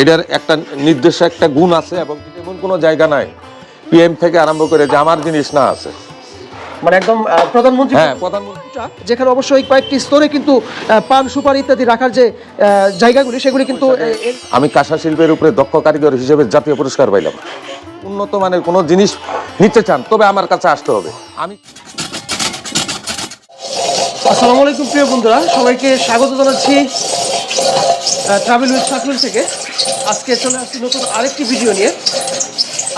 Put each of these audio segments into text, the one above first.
এটার একটা নির্দিষ্ট একটা গুণ আছে এবং এমন কোনো জায়গা নাই। পিএম থেকে আরম্ভ করে যে আমার জিনিস না আছে। মানে একদম প্রধানমন্ত্রী হ্যাঁ প্রধানমন্ত্রী। যেখানে অবশ্যই কয়েকটি স্তরে কিন্তু পান সুপারি ইত্যাদি রাখার যে জায়গাগুলি সেগুলি কিন্তু আমি কাঁসা শিল্পের উপরে দক্ষ কারিগর হিসেবে জাতীয় পুরস্কার পাইলাম। উন্নত মানের কোনো জিনিস নিতে চান তবে আমার কাছে আসতে হবে। আমি আসসালামু আলাইকুম প্রিয় বন্ধুরা। সবাইকে স্বাগত জানাচ্ছি। ট্রাভেল উইথ সাকলুল থেকে আজকে চলে আসছি নতুন আরেকটি ভিডিও নিয়ে।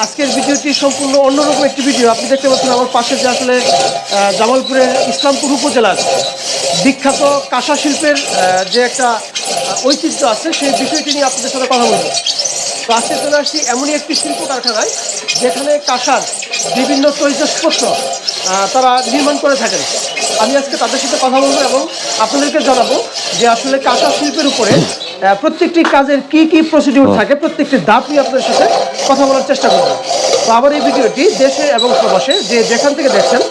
আজকের ভিডিওটি সম্পূর্ণ অন্যরকম একটি ভিডিও আপনি দেখতে পাচ্ছেন আমার পাশে যে আসলে আহ, জামালপুরের ইসলামপুর উপজেলার বিখ্যাত কাঁসা শিল্পের যে একটা ঐতিহ্য আছে সেই বিষয়টি নিয়ে আপনাদের সাথে কথা বলব। তো আজকে চলে আসছি এমনই একটি শিল্প কারখানায় যেখানে কাঁসার বিভিন্ন তৈজসপত্র তারা নির্মাণ করে থাকেন। আমি আজকে তাদের সাথে কথা বলব এবং আপনাদেরকে জানাব যে আসলে কাঁসা শিল্পের উপরে প্রত্যেকটি কাজের কি কি প্রসিডিউর থাকে, প্রত্যেকটি ধাপ নিয়ে আপনাদের সাথে কথা বলার চেষ্টা করব। তো আমার এই ভিডিওটি দেশে এবং প্রবাসে যে যেখান থেকে দেখছেন,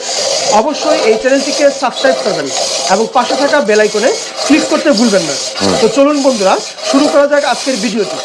অবশ্যই এই চ্যানেলটিকে সাবস্ক্রাইব করবেন এবং পাশে থাকা বেল আইকনে ক্লিক করতে ভুলবেন না। তো চলুন বন্ধুরা, শুরু করা যাক আজকের ভিডিওটি।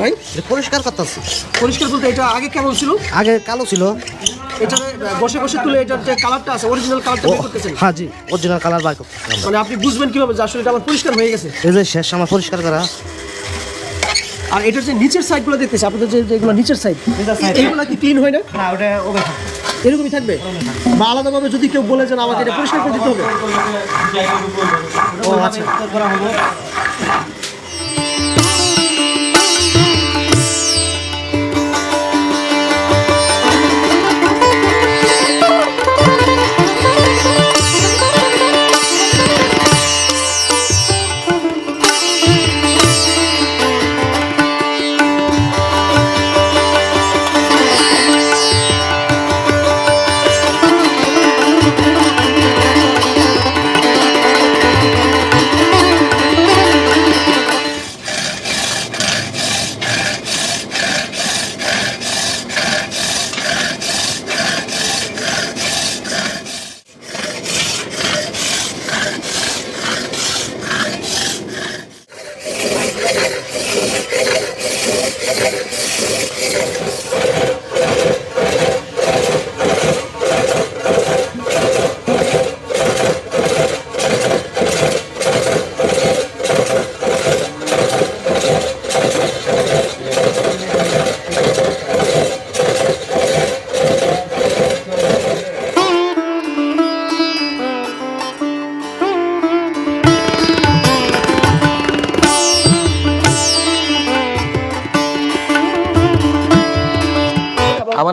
ভাই? পরিষ্কার করতেছি পরিষ্কার বলতে এটা আগে কেমন ছিল? আগে কালো ছিল। এটা বসে বসে তুলে এটার যে কালারটা আছে অরিজিনাল কালারটা বের করতেছেন? হ্যাঁ জি অরিজিনাল কালার বার মানে আপনি বুঝবেন কীভাবে যে আসলে এটা আমার পরিষ্কার হয়ে গেছে? এই যে শেষ আমার পরিষ্কার করা। আর এটার যে নিচের সাইডগুলো দেখতেছি আপনাদের যে যেগুলো নিচের সাইড এইগুলো কি ক্লিন হয় না? না ওটা ওবে এরকমই থাকবে? বা আলাদাভাবে যদি কেউ বলে যে আমাকে এটা পরিষ্কার করে দিতে হবে? ও আচ্ছা।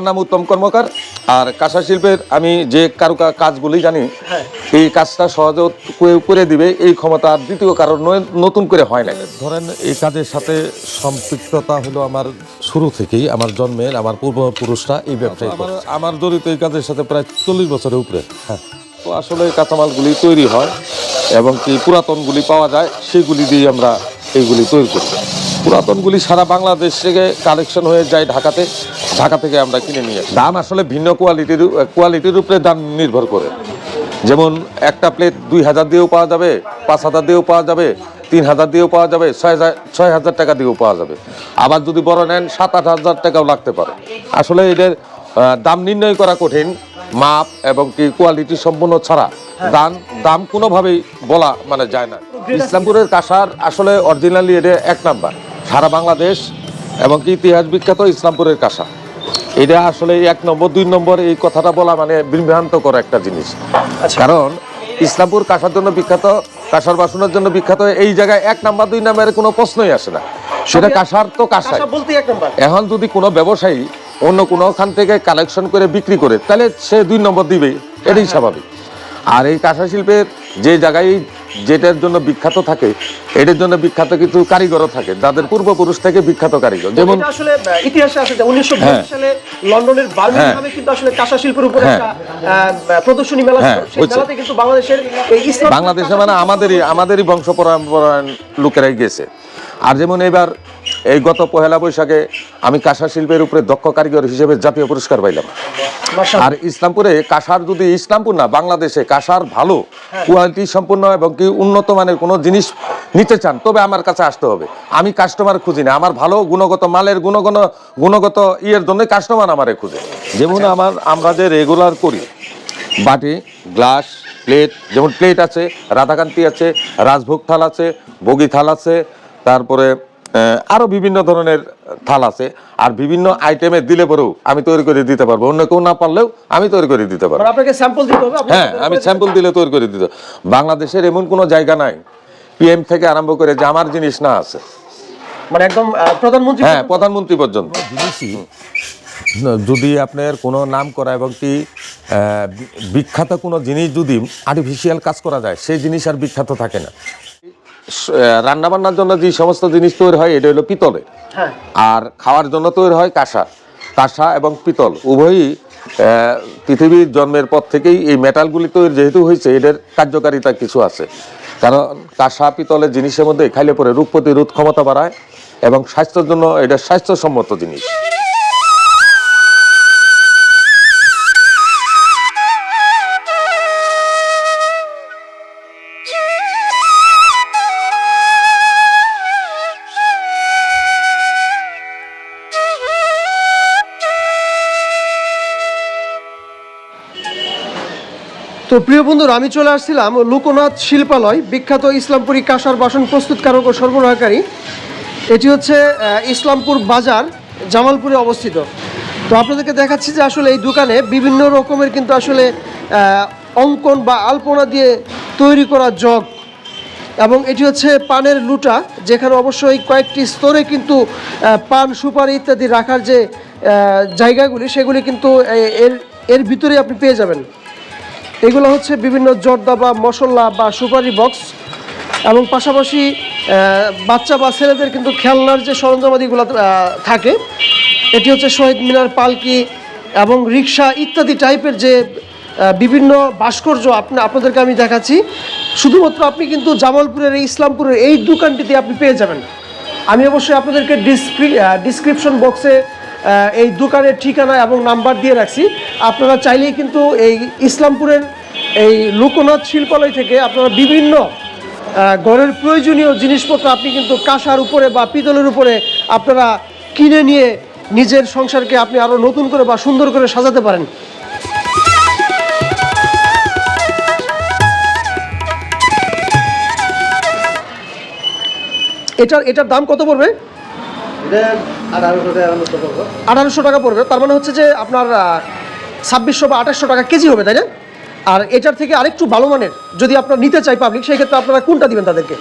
আমার নাম উত্তম কর্মকার। আর কাঁসা শিল্পের আমি যে কারুকা কাজগুলি জানি হ্যাঁ। এই কাজটা সহজে করে দিবে এই ক্ষমতা আর দ্বিতীয় কারণ নয়, নতুন করে হয় না ধরেন এই কাজের সাথে সম্পৃক্ততা হলো আমার শুরু থেকেই আমার জন্মের আমার পূর্বপুরুষরা এই ব্যবসায় আমার আমার জড়িত এই কাজের সাথে প্রায় চল্লিশ বছরের উপরে। হ্যাঁ। তো আসলে এই কাঁচামালগুলি তৈরি হয় এবং কি পুরাতনগুলি পাওয়া যায় সেগুলি দিয়ে আমরা এইগুলি তৈরি করি। পুরাতনগুলি সারা বাংলাদেশ থেকে কালেকশন হয়ে যায় ঢাকাতে। ঢাকা থেকে আমরা কিনে নিয়ে। দাম আসলে ভিন্ন কোয়ালিটির কোয়ালিটির উপরে দাম নির্ভর করে। যেমন একটা প্লেট দুই হাজার দিয়েও পাওয়া যাবে, পাঁচ হাজার দিয়েও পাওয়া যাবে, তিন হাজার দিয়েও পাওয়া যাবে, ছয় হাজার ছয় হাজার টাকা দিয়েও পাওয়া যাবে। আবার যদি বড় নেন, সাত আট হাজার টাকাও লাগতে পারে। আসলে এদের দাম নির্ণয় করা কঠিন। মাপ এবং কি কোয়ালিটি সম্পূর্ণ ছাড়া দাম দাম কোনোভাবেই বলা মানে যায় না। ইসলামপুরের কাঁসার আসলে অরিজিনালি এটা এক নাম্বার সারা বাংলাদেশ এবং কি ইতিহাস বিখ্যাত ইসলামপুরের কাঁসা। এটা আসলে এক নম্বর দুই নম্বর এই কথাটা বলা মানে বিভ্রান্তকর একটা জিনিস। কারণ ইসলামপুর কাঁসার জন্য বিখ্যাত কাঁসার বাসনের জন্য বিখ্যাত এই জায়গায় এক নাম্বার দুই নাম্বারের কোনো প্রশ্নই আসে না। সেটা কাঁসার তো কাঁসাই। এখন যদি কোনো ব্যবসায়ী অন্য কোনো ওখান থেকে কালেকশন করে বিক্রি করে তাহলে সে দুই নম্বর দিবে এটাই স্বাভাবিক। আর এই কাঁসা শিল্পের যে জায়গায় যেটার জন্য বিখ্যাত থাকে এটার জন্য বিখ্যাত কিছু কারিগরও থাকে যাদের পূর্বপুরুষ থেকে বিখ্যাত কারিগর। যেমন আসলে ইতিহাসে আছে যে উনিশশো হ্যাঁ। সালে লন্ডনের বার্মিংহামে কিন্তু আসলে কাঁসা শিল্পের উপরে হ্যাঁ। একটা প্রদর্শনী মেলা হ্যাঁ, মেলাতে কিন্তু বাংলাদেশের বাংলাদেশে মানে আমাদেরই আমাদেরই বংশ পরম্পরায় লোকেরাই গেছে। আর যেমন এবার এই গত পহেলা বৈশাখে আমি কাঁসা শিল্পের উপরে দক্ষ কারিগর হিসেবে জাতীয় পুরস্কার পাইলাম। আর ইসলামপুরে কাঁসার যদি ইসলামপুর না বাংলাদেশে কাঁসার ভালো হ্যাঁ। কোয়ালিটি সম্পূর্ণ এবং কি উন্নত মানের কোনো জিনিস নিতে চান তবে আমার কাছে আসতে হবে। আমি কাস্টমার খুঁজি না আমার ভালো গুণগত মালের গুণগত গুণগত ইয়ের জন্য কাস্টমার আমারে খুঁজে। যেমন আমার আমরা যে রেগুলার করি বাটি গ্লাস প্লেট যেমন প্লেট আছে রাধাকান্তি আছে রাজভোগ থাল আছে বগি থাল আছে তারপরে আহ, আরও বিভিন্ন ধরনের থাল আছে আর বিভিন্ন আইটেমে দিলে পরেও আমি তৈরি করে দিতে পারব। অন্য কেউ না পারলেও আমি তৈরি করে দিতে পারব। মানে আপনাকে স্যাম্পল দিতে হবে হ্যাঁ আমি স্যাম্পল দিলে তৈরি করে দিতে বাংলাদেশের এমন কোনো জায়গা নাই পিএম থেকে আরম্ভ করে যে আমার জিনিস না আছে। মানে একদম প্রধানমন্ত্রী হ্যাঁ প্রধানমন্ত্রী পর্যন্ত। যদি আপনার কোনো নাম করা এবং কি আহ, বিখ্যাত কোনো জিনিস যদি আর্টিফিশিয়াল কাজ করা যায় সেই জিনিস আর বিখ্যাত থাকে না। রান্না বান্নার জন্য যে সমস্ত জিনিস তৈরি হয় এটা হলো পিতলে। হ্যাঁ। আর খাওয়ার জন্য তৈরি হয় কাঁসা। কাঁসা এবং পিতল উভয়ই পৃথিবীর জন্মের পর থেকেই এই মেটালগুলি তৈরি যেহেতু হয়েছে এদের কার্যকারিতা কিছু আছে। কারণ কাঁসা পিতলের জিনিসের মধ্যে খাইলে পরে রোগ প্রতিরোধ ক্ষমতা বাড়ায় এবং স্বাস্থ্যের জন্য এটা স্বাস্থ্যসম্মত জিনিস। তো প্রিয় বন্ধুরা, আমি চলে আসছিলাম লোকনাথ শিল্পালয়, বিখ্যাত ইসলামপুরি কাঁসার বাসন প্রস্তুতকারক ও সরবরাহকারী। এটি হচ্ছে ইসলামপুর বাজার, জামালপুরে অবস্থিত। তো আপনাদেরকে দেখাচ্ছি যে আসলে এই দোকানে বিভিন্ন রকমের কিন্তু আসলে অঙ্কন বা আলপনা দিয়ে তৈরি করা জগ এবং এটি হচ্ছে পানের লুটা, যেখানে অবশ্যই কয়েকটি স্তরে কিন্তু পান, সুপারি ইত্যাদি রাখার যে জায়গাগুলি, সেগুলি কিন্তু এর এর ভিতরে আপনি পেয়ে যাবেন। এগুলো হচ্ছে বিভিন্ন জর্দা বা মশলা বা সুপারি বক্স এবং পাশাপাশি বাচ্চা বা ছেলেদের কিন্তু খেলনার যে সরঞ্জামাদিগুলো থাকে, এটি হচ্ছে শহীদ মিনার, পালকি এবং রিক্সা ইত্যাদি টাইপের যে বিভিন্ন ভাস্কর্য আপনি, আপনাদেরকে আমি দেখাচ্ছি। শুধুমাত্র আপনি কিন্তু জামালপুরের, এই ইসলামপুরের এই দোকানটিতে আপনি পেয়ে যাবেন। আমি অবশ্যই আপনাদেরকে ডিসক্রিপশন বক্সে এই দোকানের ঠিকানা এবং নাম্বার দিয়ে রাখছি। আপনারা চাইলেই কিন্তু এই ইসলামপুরের এই লোকনাথ শিল্পালয় থেকে আপনারা বিভিন্ন ঘরের প্রয়োজনীয় জিনিসপত্র আপনি কিন্তু কাঁসার উপরে বা পিতলের উপরে আপনারা কিনে নিয়ে নিজের সংসারকে আপনি আরও নতুন করে বা সুন্দর করে সাজাতে পারেন। এটার এটার দাম কত পড়বে? আঠারোশো টাকা পড়বে। তার মানে হচ্ছে যে আপনার ছাব্বিশশো বা আঠাশশো টাকা কেজি হবে তাই না? আর এটার থেকে আরেকটু ভালো মানের যদি আপনার নিতে চাই পাবলিক সেই ক্ষেত্রে আপনারা কোনটা দিবেন তাদেরকে?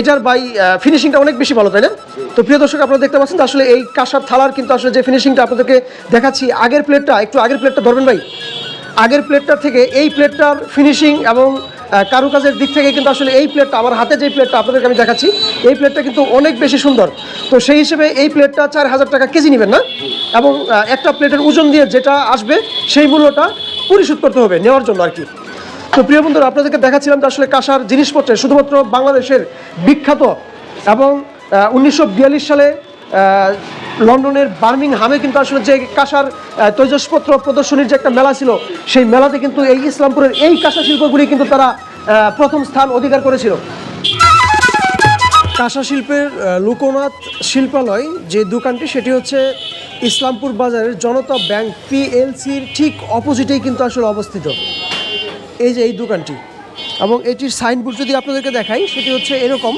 এটার বাই ফিনিশিংটা অনেক বেশি ভালো তাই না? তো প্রিয় দর্শক আপনারা দেখতে পাচ্ছেন আসলে এই কাঁসার থালার কিন্তু আসলে যে ফিনিশিংটা আপনাদেরকে দেখাচ্ছি আগের প্লেটটা একটু আগের প্লেটটা ধরবেন ভাই। আগের প্লেটটার থেকে এই প্লেটটার ফিনিশিং এবং কারুকাজের দিক থেকে কিন্তু আসলে এই প্লেটটা আমার হাতে যে প্লেটটা আপনাদেরকে আমি দেখাচ্ছি, এই প্লেটটা কিন্তু অনেক বেশি সুন্দর। তো সেই হিসেবে এই প্লেটটা চার হাজার টাকা কেজি নেবেন না? এবং একটা প্লেটের ওজন দিয়ে যেটা আসবে, সেই মূল্যটা পরিশোধ করতে হবে নেওয়ার জন্য আর কি। তো প্রিয় বন্ধুরা, আপনাদেরকে দেখাচ্ছিলাম যে আসলে কাঁসার জিনিসপত্রে শুধুমাত্র বাংলাদেশের বিখ্যাত এবং উনিশশো বিয়াল্লিশ সালে লন্ডনের বার্মিংহামে কিন্তু আসলে যে কাঁসার তৈজসপত্র প্রদর্শনীর যে একটা মেলা ছিল, সেই মেলাতে কিন্তু এই ইসলামপুরের এই কাঁসা শিল্পগুলি কিন্তু তারা প্রথম স্থান অধিকার করেছিল। কাঁসা শিল্পের লোকনাথ শিল্পালয় যে দোকানটি, সেটি হচ্ছে ইসলামপুর বাজারের জনতা ব্যাংক পিএলসির ঠিক অপোজিটেই কিন্তু আসলে অবস্থিত। এই যে এই দোকানটি এবং এটির সাইনবোর্ড যদি আপনাদেরকে দেখাই, সেটি হচ্ছে এরকম।